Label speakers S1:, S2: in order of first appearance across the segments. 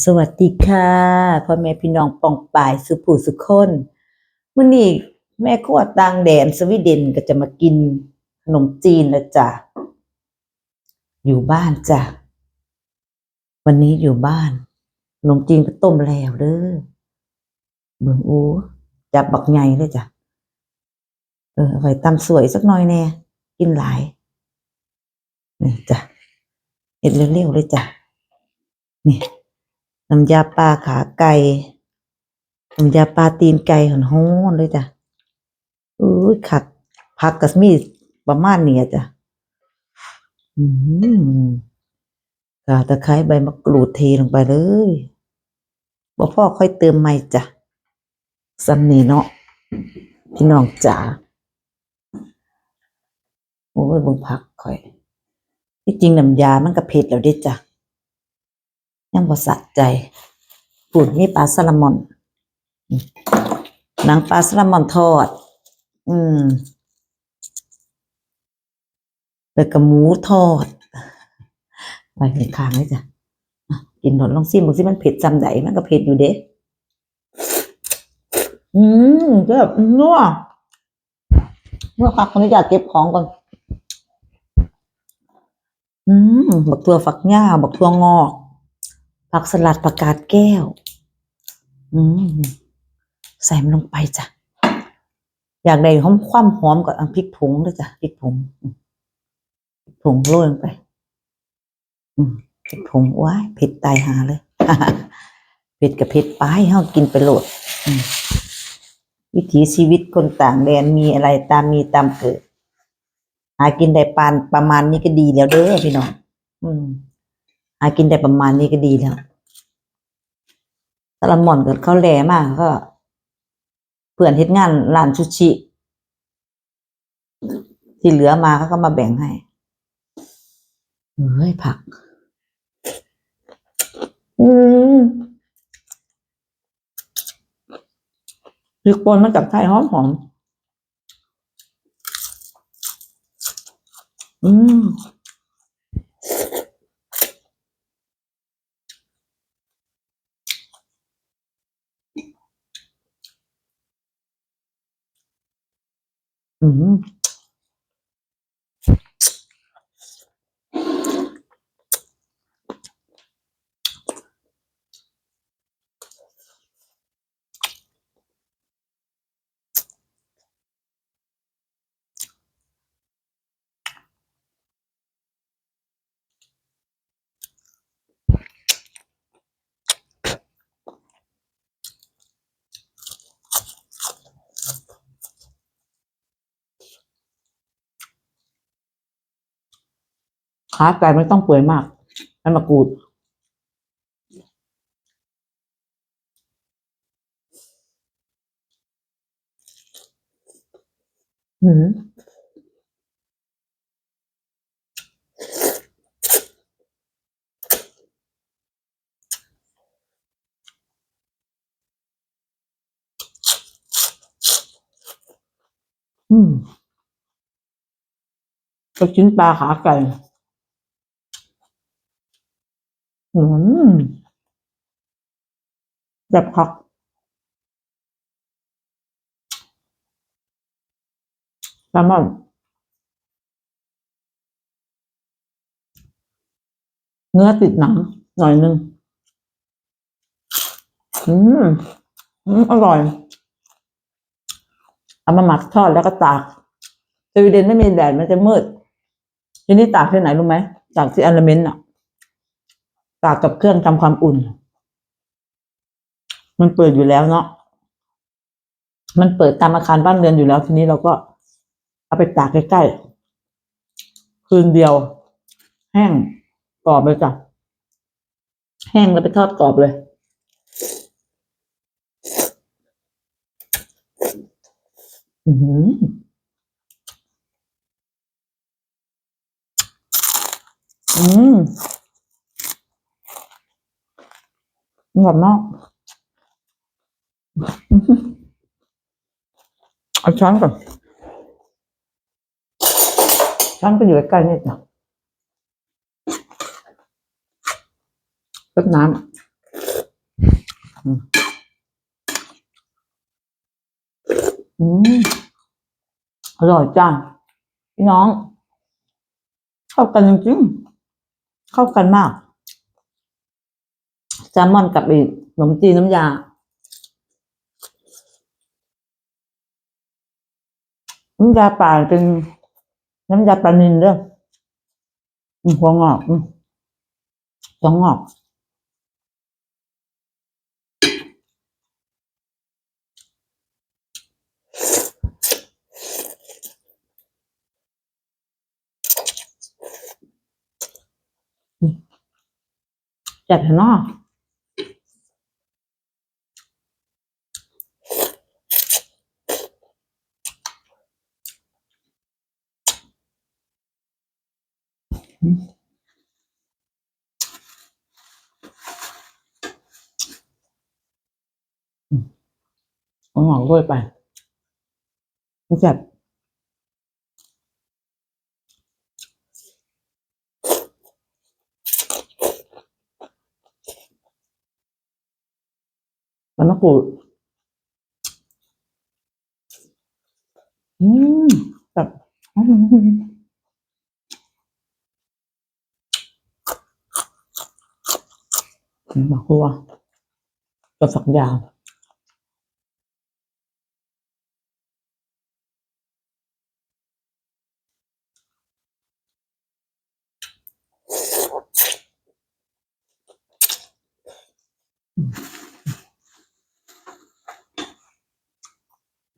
S1: สวัสดีค่ะพ่อแม่พี่น้องปองปายสุผู้สุคนมื้อนี้แม่ครัวต่างแดนสวีเดนก็จะมากินขนมจีนแล้วจ้ะอยู่บ้านจ้ะวันนี้อยู่บ้านขนมจีนก็ต้มแล้วเด้อเบิ่งโอ้จับบักใหญ่เลยจ้ะเออเอาไว้ตำสวยสักหน่อยแน่กินหลายนี่จ้ะเฮ็ดเร็วๆเลยจ้ะนี่ น้ำยาปลาขาไก่น้ำยาปลาตีนไก่หอนฮ้อนเลยจ้ะอุ้ยขัดผักกับมีประมาณเนี้ยจ้ะอืมกาตะไคร้ใบมะกรูดเทลงไปเลยบ่พ่อค่อยเติมใหม่จ้ะซ้ำนี่เนาะพี่น้องจ๋าโอ้ยบงผักค่อย ที่จริงน้ำยามันก็เผ็ดแล้วเด้จ้ะ ยังบ่สะใจปูดมีปลาแซลมอนหนังปลาแซลมอนทอด อืมแล้วก็หมูทอดไว้ในข้างเลยจ้ะกินหนอนลองซิมบอกสิมันเผ็ดจำไดมันก็เผ็ดอยู่เด้อืมก็แบบนัวนัวคักคนนี้อยากเก็บของก่อน อืม บักตัวฝักหญ้า บักตัวงอก ผักสลัดผักกาดแก้ว อืมใส่มันลงไปจ้ะ อยากได้หอมความหอมกับอันพริกผงด้วยจ้ะพริกผงผงโรยลงไป อืมพริกผงว้ายเผ็ดตายหาเลยเผ็ดกับเผ็ดไปเฮากินไปโหลดวิถีชีวิตคนต่างแดนมีอะไรตามมีตามเกิด หากินได้ปานประมาณนี้ก็ดีแล้วเด้อพี่น้องอืม หากินได้ประมาณนี้ก็ดีแล้วสลัมมอนกับเขาแหลมากก็เพื่อนเฮ็ดงานร้านซูชิที่เหลือมาเขาก็มาแบ่งให้เฮ้ยผัก อืมพริกป่นมาจากไทยหอมหอม อืม อื ขาไก่ไม่ต้องเปื่อยมากให้มากรูดอืมอืมก็ชิ้นปลาขาไก่ อืมแบบผักแซลมอนเนื้อติดหนังหน่อยนึง อืม อืม อร่อย เอามาหมักทอดแล้วก็ตากสวีเดนไม่มีแดดมันจะมืด ทีนี้ตากที่ไหนรู้ไหม ตากที่อลเมนต์อะ ตากกับเครื่องทำความอุ่น มันเปิดอยู่แล้วเนาะมันเปิดตามอาคารบ้านเรือนอยู่แล้ว ทีนี้เราก็เอาไปตากใกล้ๆคืนเดียว แห้งกรอบเลยจ้ะแห้งแล้วไปทอดกรอบเลยอือหืออืม อร่อยมากอื้อหือเอาช้อนก่อนช้อนก็อยู่ใกล้ๆนี่จ้ะรดน้ำอืมอืมอร่อยจังพี่น้อง เข้ากันจริงๆเข้ากันมาก แซลมอนกับอีกขนมจีนน้ำยา น้ำยาป่าเป็นน้ำยาปลานิลเด้ออืมหัวงอกอืมหัวงอกจัดเถอะเนาะอืมอืมเอา หอมด้วยไปมันจัดมันมะกรูดอืมแบบอืมอืมมะกรูดกับฝักยาว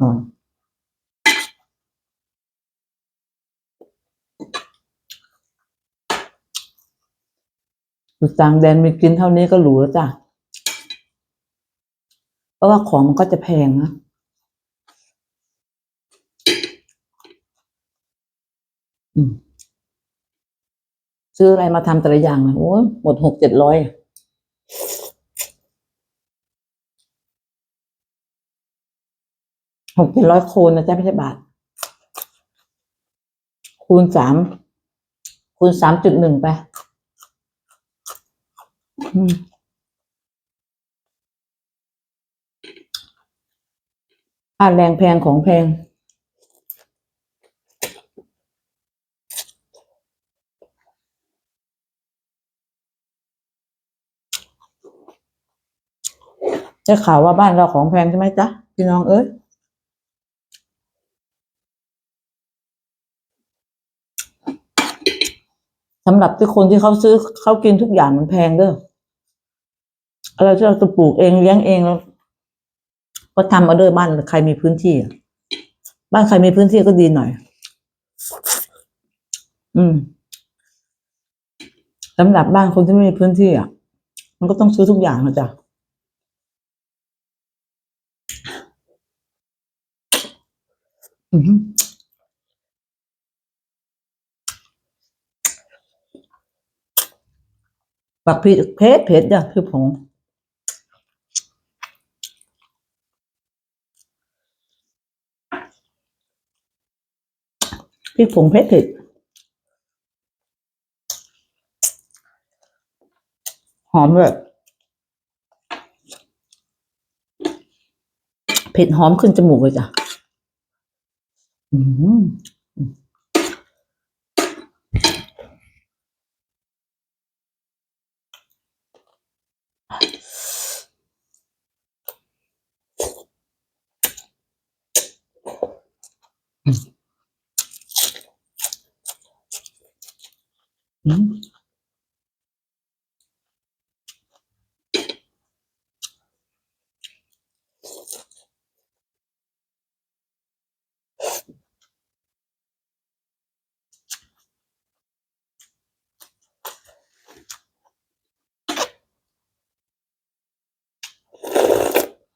S1: อืมอยู่ ต่างแดนมีกินเท่านี้ก็หรูแล้วจ้ะ เพราะว่าของมันก็จะแพงนะซื้ออะไรมาทำแต่ละอย่างนะโอ้หมดหกเจ็ดร้อยหกเจ็ดร้อยคูณนะจ๊ะไม่ใช่บาท คูณสามคูณสามจุดหนึ่งไป อ่าแรงแพงของแพงได้ข่าวว่าบ้านเราของแพงใช่ไหมจ๊ะ พี่น้องเอ้ยสำหรับที่คนที่เขาซื้อเขากินทุกอย่างมันแพงเด้อ อะไรที่เราจะปลูกเองเลี้ยงเองแล้วก็ทำเอาด้อบ้านใครมีพื้นที่บ้านใครมีพื้นที่ก็ดีหน่อย อืมสำหรับบ้านคนที่ไม่มีพื้นที่อะ มันก็ต้องซื้อทุกอย่างนะจ๊ะอือหือปักพริกเผ็ดเผ็ดจ้ะคือผง พริกผงเผ็ดเผ็ดหอมเลยเผ็ดหอมขึ้นจมูกเลยจ้ะอืมอืม อืม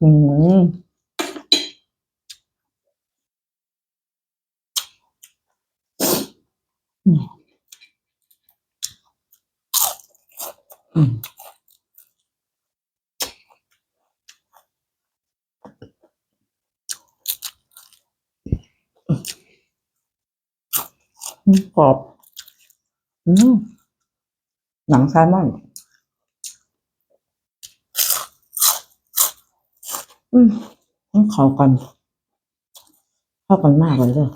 S1: อืมอืมอืม กรอบหนังแซลมอนอืมต้องเข้ากันเข้ากันมากเลยเด้อ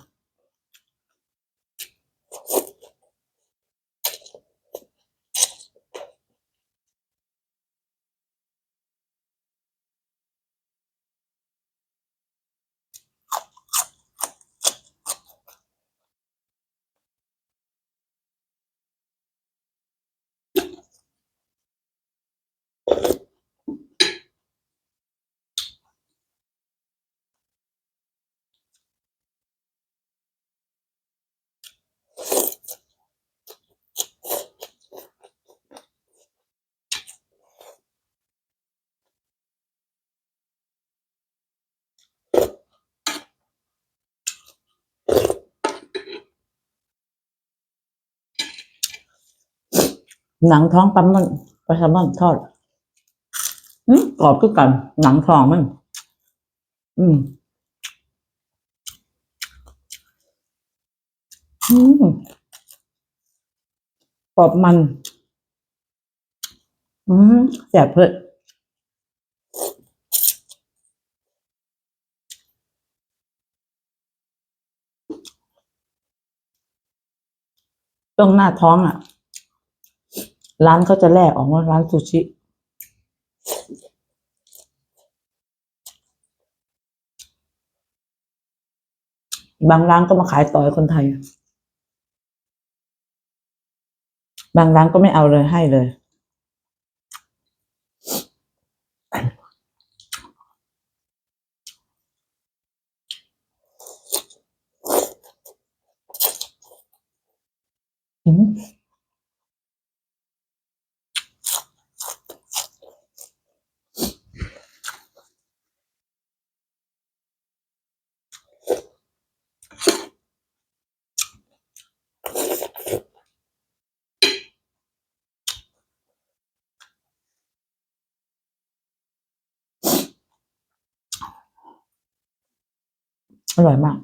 S1: หนังท้องปลาหมันปลาแซลมอนทอดอืมกรอบคือกัน หนังทองมัน อืม อืม กรอบมัน อืมแสบเพื่อตรงหน้าท้องอะ ร้านเขาจะแลกออกว่าร้านซูชิบางร้านก็มาขายต่อให้คนไทย บางร้านก็ไม่เอาเลยให้เลยอืม อร่อยมาก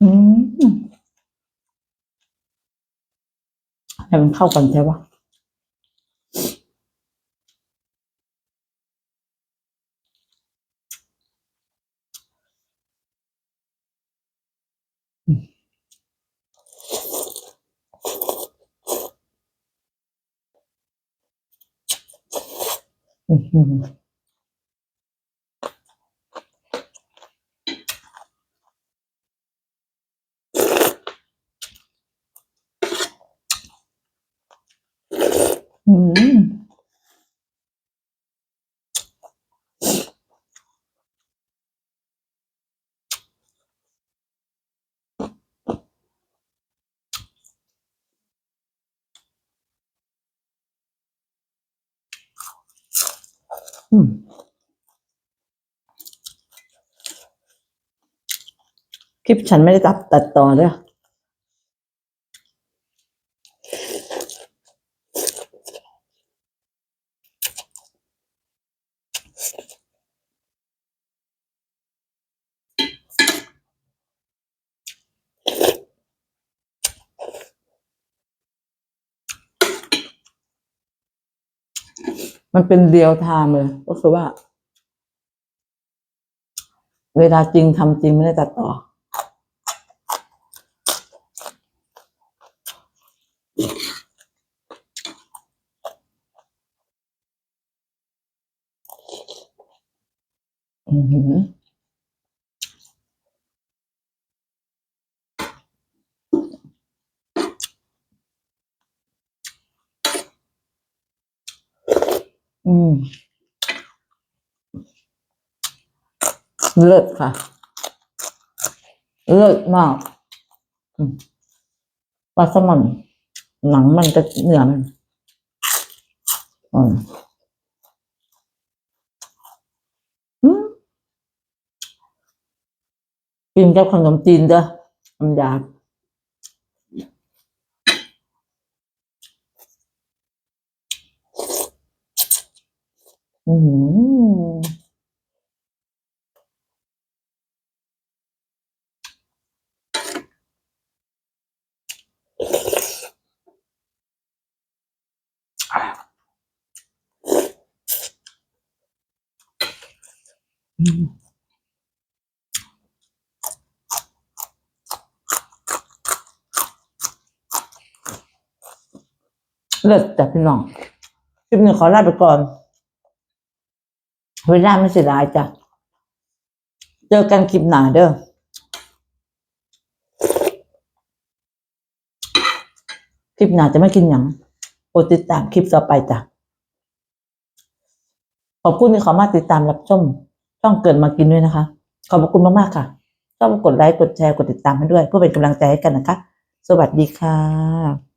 S1: อืม ให้มันเข้ากันใช่ปะอืมอืมอืม อืม คลิปฉันไม่ได้ตัดตัดต่อด้วย มันเป็นเรียวไทม์เลย ก็คือว่า เวลาจริงทำจริงไม่ได้ตัดต่อ อือหือ อืมเลิศค่ะ เลิศมากปลาแซลมอนหนังมันจะเหนือมันอืมกินกับขนมจีนเด้อธรรมดา อืมเลิศจ้ะพี่น้องคลิปนี้ขอลาไปก่อน เวลาไม่เสียดายจ้ะ เจอกันคลิปหนาเด้อคลิปหนาจะไม่กินหยังโปรดติดตามคลิปต่อไปจ้ะ ขอบคุณที่เขามาติดตามรับชมช่องเกิดมากินด้วยนะคะ ขอบคุณมากๆค่ะชอบกดไลค์กดแชร์กดติดตามให้ด้วย เพื่อเป็นกำลังใจให้กันนะคะ สวัสดีค่ะ